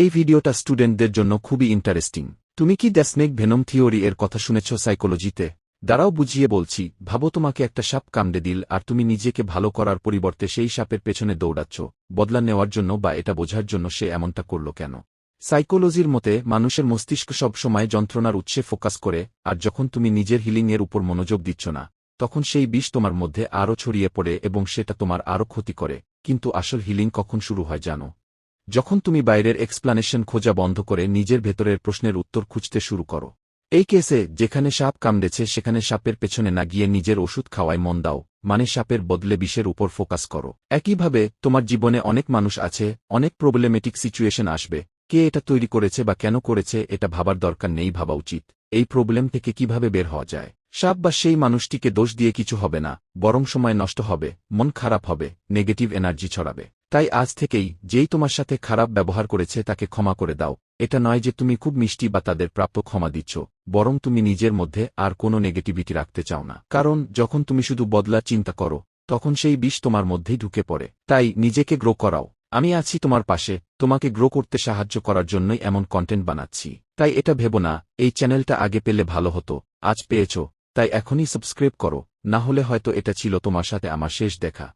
এই ভিডিওটা স্টুডেন্টদের জন্য খুবই ইন্টারেস্টিং তুমি কি দ্য স্নেক ভেনম থিওরি এর কথা শুনেছ সাইকোলজিতে দাঁড়াও বুঝিয়ে বলছি, ভাবো তোমাকে একটা সাপ কামড়ে দিল আর তুমি নিজেকে ভালো করার পরিবর্তে সেই সাপের পেছনে দৌড়াচ্ছ, বদলা নেওয়ার জন্য বা এটা বোঝার জন্য সে এমনটা করল কেন? সাইকোলজির মতে, মানুষের মস্তিষ্ক সব সময় যন্ত্রণার উৎসে ফোকাস করে, আর যখন তুমি নিজের হিলিংয়ের উপর মনোযোগ দিচ্ছ না, তখন সেই বিষ তোমার মধ্যে আরও ছড়িয়ে পড়ে এবং সেটা তোমার আরও ক্ষতি করে। কিন্তু আসল হিলিং কখন শুরু হয় জানো? যখন তুমি বাইরের এক্সপ্লানেশন খোঁজা বন্ধ করে নিজের ভেতরের প্রশ্নের উত্তর খুঁজতে শুরু করো। এই কেসে যেখানে সাপ কামড়েছে সেখানে সাপের পেছনে না গিয়ে নিজের ওষুধ খাওয়ায় মন দাও মানে সাপের বদলে বিষের উপর ফোকাস করো। একইভাবে, তোমার জীবনে অনেক মানুষ আছে, অনেক প্রবলেমেটিক সিচুয়েশন আসবে, কে এটা তৈরি করেছে বা কেন করেছে এটা ভাবার দরকার নেই ভাবা উচিত। এই প্রবলেম থেকে কীভাবে বের হওয়া যায়? সাপ বা সেই মানুষটিকে দোষ দিয়ে কিছু হবে না, বরং সময় নষ্ট হবে, মন খারাপ হবে নেগেটিভ এনার্জি ছড়াবে। তাই আজ থেকেই যেই তোমার সাথে খারাপ ব্যবহার করেছে তাকে ক্ষমা করে দাও। এটা নয় যে তুমি খুব মিষ্টি বা তাদের প্রাপ্য ক্ষমা দিচ্ছ, বরং তুমি নিজের মধ্যে আর কোনো নেগেটিভিটি রাখতে চাও না। কারণ যখন তুমি শুধু বদলা চিন্তা করো, তখন সেই বিষ তোমার মধ্যেই ঢুকে পড়ে। তাই নিজেকে গ্রো করাও। আমি আছি তোমার পাশে, তোমাকে গ্রো করতে সাহায্য করার জন্যই এমন কন্টেন্ট বানাচ্ছি। তাই এটা ভেব না, এই চ্যানেলটা আগে পেলে ভালো হতো, আজ পেয়েছ, তাই এখনই সাবস্ক্রাইব করো, না হলে হয়তো এটা ছিল তোমার সাথে আমার শেষ দেখা।